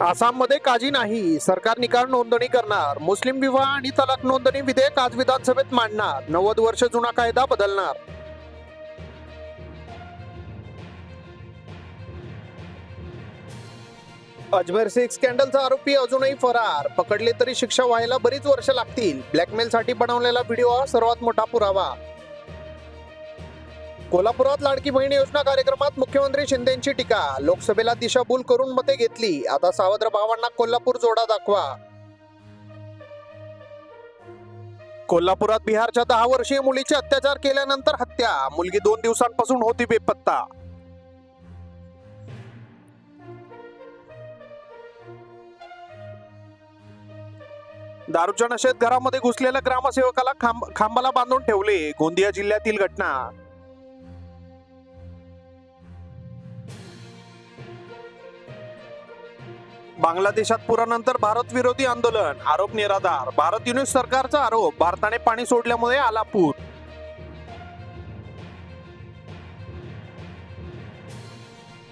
आसाममध्ये काजी नाही. सरकार निकाल नोंदणी करणार. मुस्लिम विवाह आणि तलाक नोंदणी विधेयक आज विधानसभेत मांडणार. नव्वद वर्ष जुना कायदा बदलणार. अजमेर सिक्स स्कॅन्डलचा आरोपी अजूनही फरार. पकडले तरी शिक्षा व्हायला बरीच वर्ष लागतील. ब्लॅकमेलसाठी बनवलेला व्हिडिओ हा सर्वात मोठा पुरावा. कोल्हापुरात लाडकी बहीण योजना कार्यक्रमात मुख्यमंत्री शिंदेची टीका. लोकसभेला दिशाभूल करून मते घेतली. आता सावत्र भावांना कोल्हापूर जोडा दाखवा. कोल्हापुरात बिहारच्या दहा वर्षीय मुलीचे अत्याचार केल्यानंतर हत्या. मुलगी दोन दिवसांपासून होती बेपत्ता. दारूच्या नशेत घरामध्ये घुसलेल्या ग्रामसेवकाला खांब खांबाला बांधून ठेवले. गोंदिया जिल्ह्यातील घटना. बांगलादेशात पुरानंतर भारत विरोधी आंदोलन आरोप निराधार. भारत युनिट सरकारचा आरोप भारताने पाणी सोडल्यामुळे आला पूर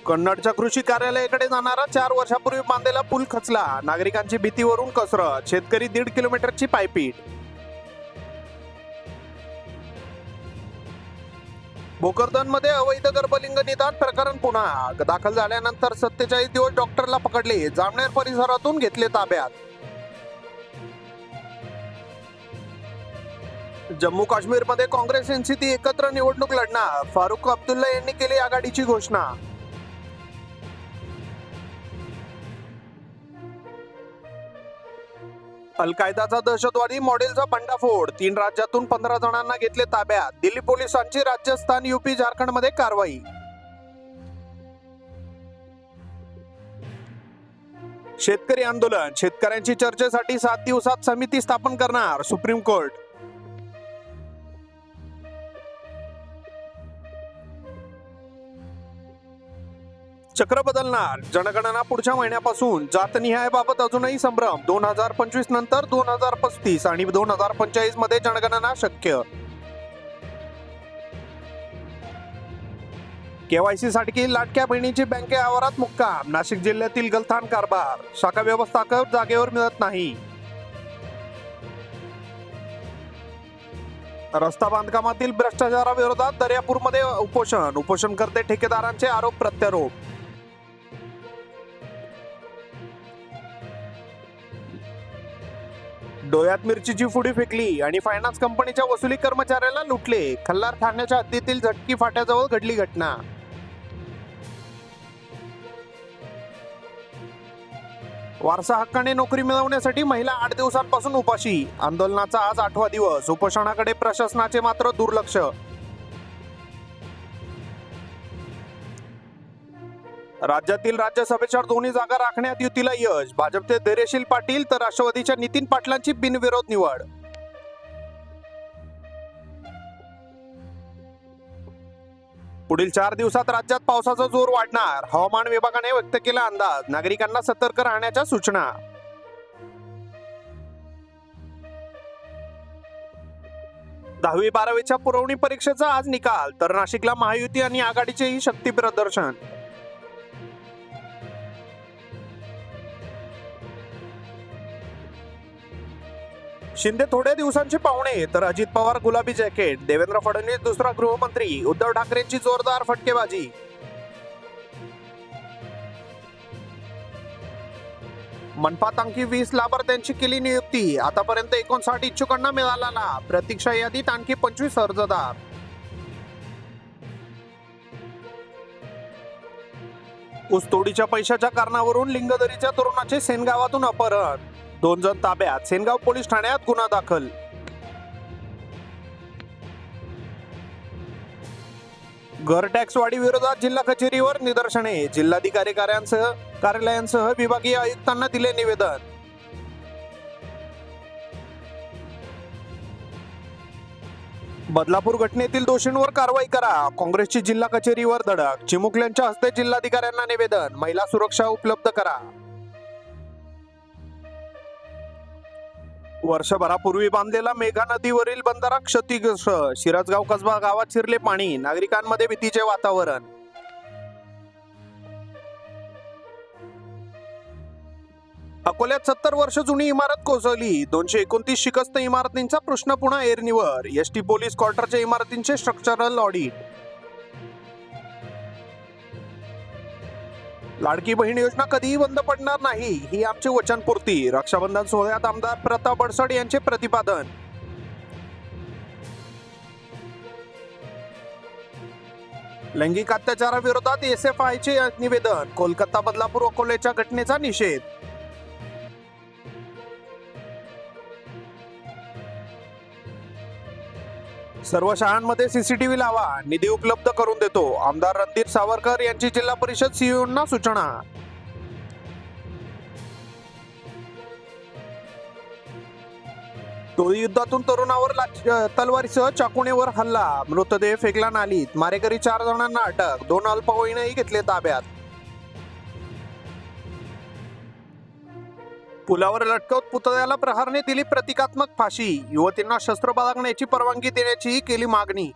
कन्नडच्या कृषी कार्यालयाकडे जाणारा चार वर्षापूर्वी बांधलेला पूल खचला. नागरिकांची भीतीवरून कसरत. शेतकरी दीड किलोमीटरची पायपीट भोकरदनमध्ये अवैध गर्भलिंग निदान प्रकरण पुन्हा दाखल झाल्यानंतर सत्तेचाळीस दिवस डॉक्टरला पकडले. जामनेर परिसरातून घेतले ताब्यात. जम्मू काश्मीरमध्ये काँग्रेस एनसीती एकत्र निवडणूक लढणार. फारुख अब्दुल्ला यांनी केली आघाडीची घोषणा. अल कायदाचा दहशतवादी मॉडेलचा बंडाफोड. तीन राज्यातून पंधरा जणांना घेतले ताब्यात. दिल्ली पोलिसांची राजस्थान युपी झारखंडमध्ये कारवाई. शेतकरी आंदोलन. शेतकऱ्यांची चर्चेसाठी सात दिवसात समिती स्थापन करणार. Supreme court. चक्र बदलणार. जनगणना पुढच्या महिन्यापासून. जातनिहाय बाबत अजूनही संभ्रम. दोन हजार पंचवीस नंतर दोन हजार पस्तीस आणि दोन हजार पंचेचाळीसमध्ये जनगणना शक्य. केवायसी साठी लाटक्या बहिणीची बँके आवारात मुक्काम. नाशिक जिल्ह्यातील गलथान कारभार. शाखा व्यवस्थापक जागेवर मिळत नाही. रस्ता बांधकामातील भ्रष्टाचाराविरोधात दर्यापूरमध्ये उपोषण. उपोषणकर्ते ठेकेदारांचे आरोप प्रत्यारोप. डोळ्यात मिरचीची फुडी फेकली आणि फायनान्स कंपनीच्या वसुली कर्मचाऱ्याला लुटले. खल्लार ठाण्याच्या हद्दीतील झटकी फाट्याजवळ घडली घटना. वारसा हक्काने नोकरी मिळवण्यासाठी महिला आठ दिवसांपासून उपाशी. आंदोलनाचा आज आठवा दिवस. उपोषणाकडे प्रशासनाचे मात्र दुर्लक्ष. राज्यातील राज्यसभेच्या दोन्ही जागा राखण्यात युतीला यश. भाजपचे धैर्यशील पाटील तर राष्ट्रवादीच्या नितीन पाटलांची बिनविरोध निवड. पुढील चार दिवसात राज्यात पावसाचा जोर वाढणार. हवामान विभागाने व्यक्त केला अंदाज. नागरिकांना सतर्क राहण्याच्या सूचना. दहावी बारावीच्या पुरवणी परीक्षेचा आज निकाल. तर नाशिकला महायुती आणि आघाडीचेही शक्ती प्रदर्शन. शिंदे थोड्या दिवसांचे पाहुणे तर अजित पवार गुलाबी जॅकेट देवेंद्र फडणवीस दुसरा गृहमंत्री उद्धव ठाकरेंची जोरदार फटकेबाजी. मनपातांकी वीस लाभार्थ्यांची केली नियुक्ती आतापर्यंत एकोणसाठ इच्छुकांना मिळाला ना प्रतीक्षा यादीत आणखी पंचवीस अर्जदार. ऊसतोडीच्या पैशाच्या कारणावरून लिंगदरीच्या तरुणाचे सेनगावातून अपहरण. दोन जण ताब्यात. सेनगाव पोलीस ठाण्यात गुन्हा दाखल. घर टॅक्स वाढी विरोधात जिल्हा कचेरीवर निदर्शने. जिल्हाधिकारी कार्यांसह कार्यालयांसह विभागीय आयुक्तांना दिले निवेदन. बदलापूर घटनेतील दोषींवर कारवाई करा. काँग्रेसची जिल्हा कचेरीवर धडक. चिमुकल्यांच्या हस्ते जिल्हाधिकाऱ्यांना निवेदन. महिला सुरक्षा उपलब्ध करा. वर्षभरापूर्वी बांधलेला मेघा नदीवरील बंधारा क्षतिग्रस्त. शिरसगाव कसबा गावात शिरले पाणी. नागरिकांमध्ये भीतीचे वातावरण. अकोल्यात सत्तर वर्ष जुनी इमारत कोसळली. दोनशे एकोणतीस शिकस्त इमारतींचा प्रश्न पुन्हा एरनिवर. एस टी पोलीस क्वार्टरच्या इमारतींचे स्ट्रक्चरल ऑडिट. लाडकी बहीण योजना कधीही बंद पडणार नाही. ही आमची वचनपूर्ती. रक्षाबंधन सोहळ्यात आमदार प्रताप बडसड यांचे प्रतिपादन. लैंगिक अत्याचाराविरोधात एस एफ आयचे निवेदन. कोलकाता बदलापूर अकोल्याच्या घटनेचा निषेध. सर्व शाळांमध्ये सीसीटीव्ही लावा. निधी उपलब्ध करून देतो. आमदार रणधीर सावरकर यांची जिल्हा परिषद सीईओंना सूचना. टोळी युद्धातून तरुणावर तलवारीसह चाकुणेवर हल्ला. मृतदेह फेकला नालीत. मारेकरी चार जणांना अटक. दोन अल्पवयीनही घेतले ताब्यात. पुलावर लटकवत पुतळ्याला प्रहारने दिली प्रतिकात्मक फाशी. युवतींना शस्त्र बाळगण्याची परवानगी देण्याचीही केली मागणी.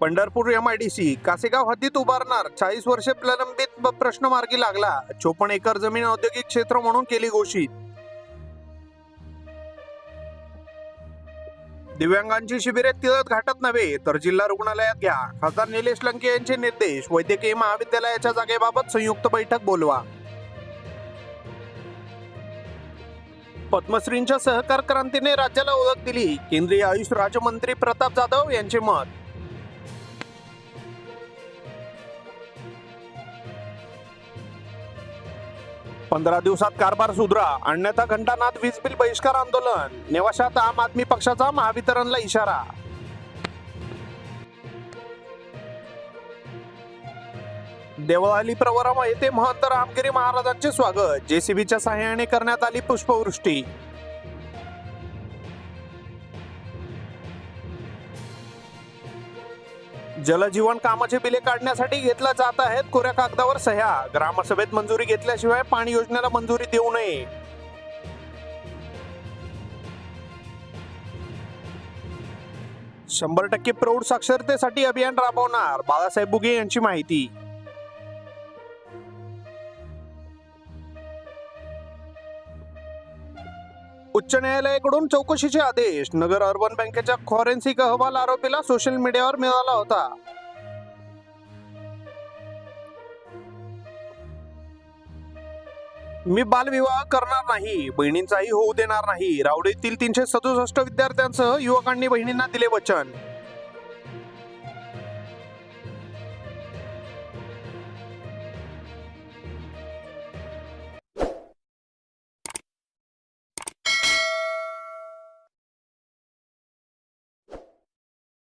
पंढरपूर एमआयडीसी कासेगाव हद्दीत उभारणार. चाळीस वर्षे प्रलंबित प्रश्न मार्गी लागला. चोपन्न एकर जमीन औद्योगिक क्षेत्र म्हणून केली घोषित. दिव्यांगांची शिबिरे तिळत घाटत नव्हे तर जिल्हा रुग्णालयात घ्या. खासदार निलेश लंके यांचे निर्देश वैद्यकीय महाविद्यालयाच्या जागेबाबत संयुक्त बैठक बोलवा. पद्मश्रींच्या सहकार क्रांतीने राज्याला ओळख दिली. केंद्रीय आयुष राज्यमंत्री प्रताप जाधव यांचे मत. पंधरा दिवसात कारभार सुधरा. अन्यथा घंटानाथ वीज बिल बहिष्कार आंदोलन. नेवाशात आम आदमी पक्षाचा महावितरणला इशारा. देवळाली प्रवरम येथे महंत रामगिरी महाराजांचे स्वागत. जेसीबीच्या सहाय्याने करण्यात आली पुष्पवृष्टी. जलजीवन कामाचे बिले काढण्यासाठी घेतल्या जात आहेत. कोऱ्या कागदावर सह्या. ग्रामसभेत मंजुरी घेतल्याशिवाय पाणी योजनेला मंजुरी देऊ नये. शंभर टक्के प्रौढ साक्षरतेसाठी अभियान राबवणार. बाळासाहेब बुगे यांची माहिती. उच्च न्यायालयाकडून चौकशीचे आदेश. नगर अर्बन बँकेच्या फॉरेन्सिक अहवाल आरोपीला सोशल मीडियावर मिळाला होता. मी बालविवाह करणार नाही. बहिणींचाही होऊ देणार नाही. रावडीतील तीनशे सदुसष्ट विद्यार्थ्यांसह युवकांनी बहिणींना दिले वचन.